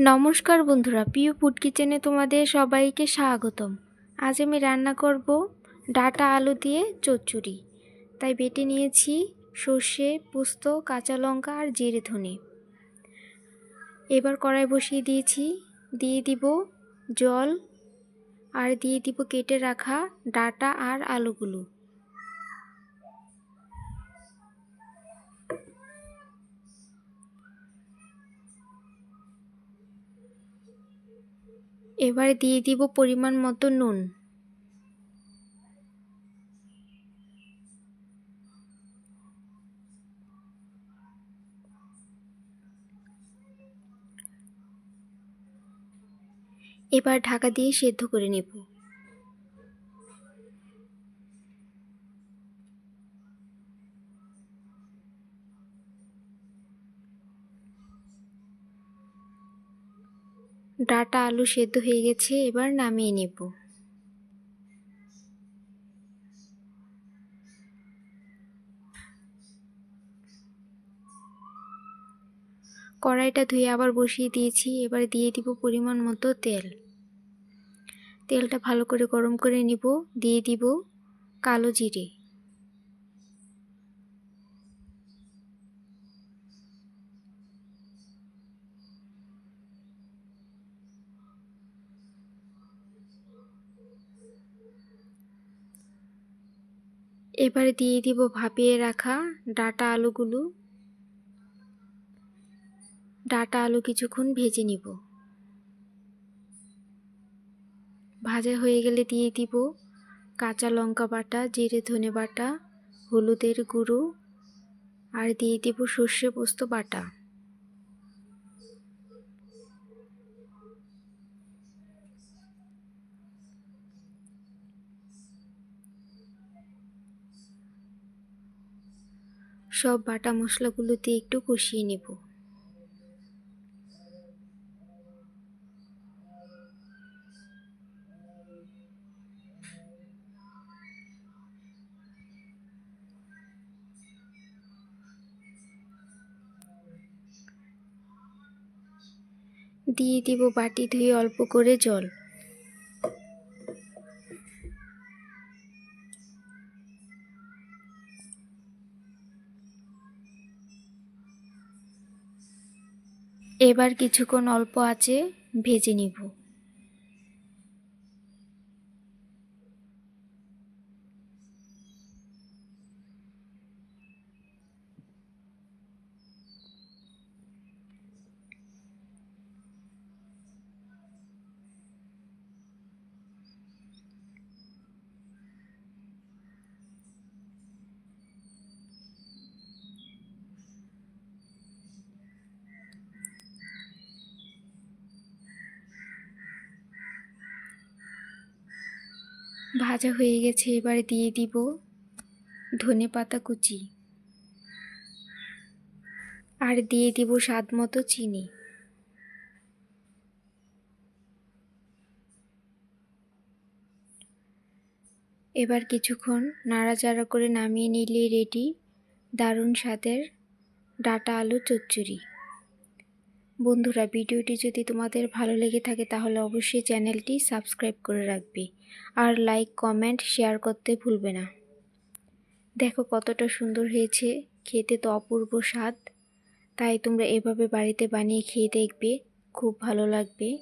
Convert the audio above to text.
নমস্কার বন্ধুরা প্রিয় ফুড কিচেনে তোমাদের সবাইকে স্বাগতম। আজ আমি রান্না করব ডাটা আলু দিয়ে চচ্চড়ি। তাই বেটে নিয়েছি সর্ষে, পোস্ত, কাঁচা লঙ্কা আর জিরে ধনে। এবার কড়াই বসিয়ে দিয়েছি। দিয়ে দিব জল আর দিয়ে দিব কেটে রাখা ডাটা আর আলুগুলো। এবার দিয়ে দিব পরিমাণ মতো নুন। এবার ঢাকা দিয়ে সেদ্ধ করে নেব। ডাটা আলু সেদ্ধ হয়ে গেছে, এবার নামিয়ে নেব। কড়াইটা ধুয়ে আবার বসিয়ে দিয়েছি, এবার দিয়ে দিব পরিমাণ মতো তেল। তেলটা ভালো করে গরম করে নিব, দিয়ে দিব কালো জিরে। এবারে দিয়ে দিব ভাপিয়ে রাখা ডাটা আলুগুলো। ডাটা আলু কিছুক্ষণ ভেজে নিব। ভাজা হয়ে গেলে দিয়ে দিব কাঁচা লঙ্কা বাটা, জিরে ধনে বাটা, হলুদের গুঁড়ো, আর দিয়ে দিব সর্ষে পোস্ত বাটা। সব বাটা মশলাগুলো দিয়ে একটু কষিয়ে নেব। দিয়ে দিব বাটি ধুয়ে অল্প করে জল। এবার কিছুক্ষণ অল্প আছে ভেজে নিব। ভাজা হয়ে গেছে, এবারে দিয়ে দিব ধনে পাতা কুচি। আর দিয়ে দিব স্বাদ মতো চিনি। এবার কিছুক্ষণ নাড়াচাড়া করে নামিয়ে নিলে রেডি দারুণ স্বাদের ডাটা আলু চচ্চড়ি। বন্ধুরা, ভিডিওটি যদি তোমাদের ভালো লেগে থাকে তাহলে অবশ্যই চ্যানেলটি সাবস্ক্রাইব করে রাখবে। আর লাইক, কমেন্ট, শেয়ার করতে ভুলবে না। দেখো কতটা সুন্দর হয়েছে। খেতে তো অপূর্ব স্বাদ। তাই তোমরা এভাবে বাড়িতে বানিয়ে খেয়ে দেখবে। খুব ভালো লাগবে।